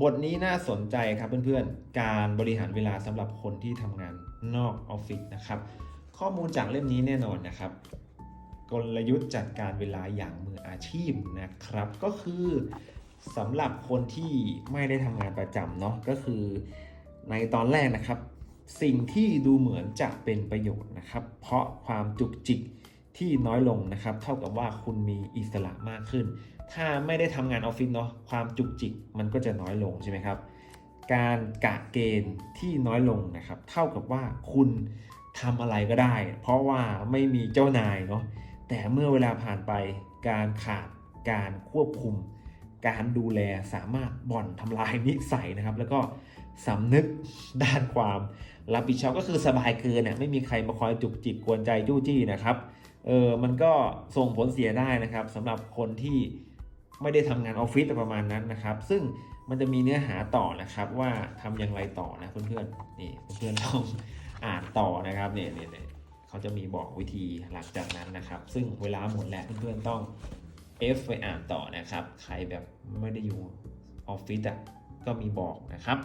บทนี้น่าสนใจครับเพื่อนๆ การบริหารเวลาสำหรับคนที่ทำงานนอกออฟฟิศนะครับ ข้อมูลจากเล่มนี้แน่นอนนะครับ กลยุทธ์จัดการเวลาอย่างมืออาชีพนะครับ ก็คือสำหรับคนที่ไม่ได้ทำงานประจำเนาะก็คือในตอนแรกนะครับ สิ่งที่ดูเหมือนจะเป็นประโยชน์นะครับ เพราะความจุกจิก ที่น้อยลงนะครับ เท่ากับว่าคุณมีอิสระมากขึ้น ถ้าไม่ได้ทำงานออฟฟิศเนาะความจุกจิกมันก็จะน้อยลงใช่ไหมครับ การกะเกณฑ์ที่น้อยลงนะครับ เท่ากับว่าคุณทำอะไรก็ได้ เพราะว่าไม่มีเจ้านายเนาะแต่เมื่อเวลาผ่านไปการขาดการควบคุม การดูแลสามารถบ่อนทำลายนิสัยนะครับ แล้วก็สำนึกด้านความรับผิดชอบก็คือสบายเกินเนี่ยไม่มีใครมาคอยจุกจิกกวนใจจู้จี้นะครับเออมันก็ส่งผลเสียได้นะครับสำหรับคนที่ไม่ได้ทำงานออฟฟิศประมาณนั้นนะครับ ซึ่งมันจะมีเนื้อหาต่อนะครับว่าทำอย่างไรต่อนะเพื่อนๆนี่เพื่อนๆต้องอ่านต่อนะครับเนี่ยเนี่ยเนี่ยเขาจะมีบอกวิธีหลังจากนั้นนะครับ ซึ่งเวลาหมดแล้วเพื่อนๆต้อง F ไปอ่านต่อนะครับ ใครแบบไม่ได้อยู่ออฟฟิศอะก็มีบอกนะครับ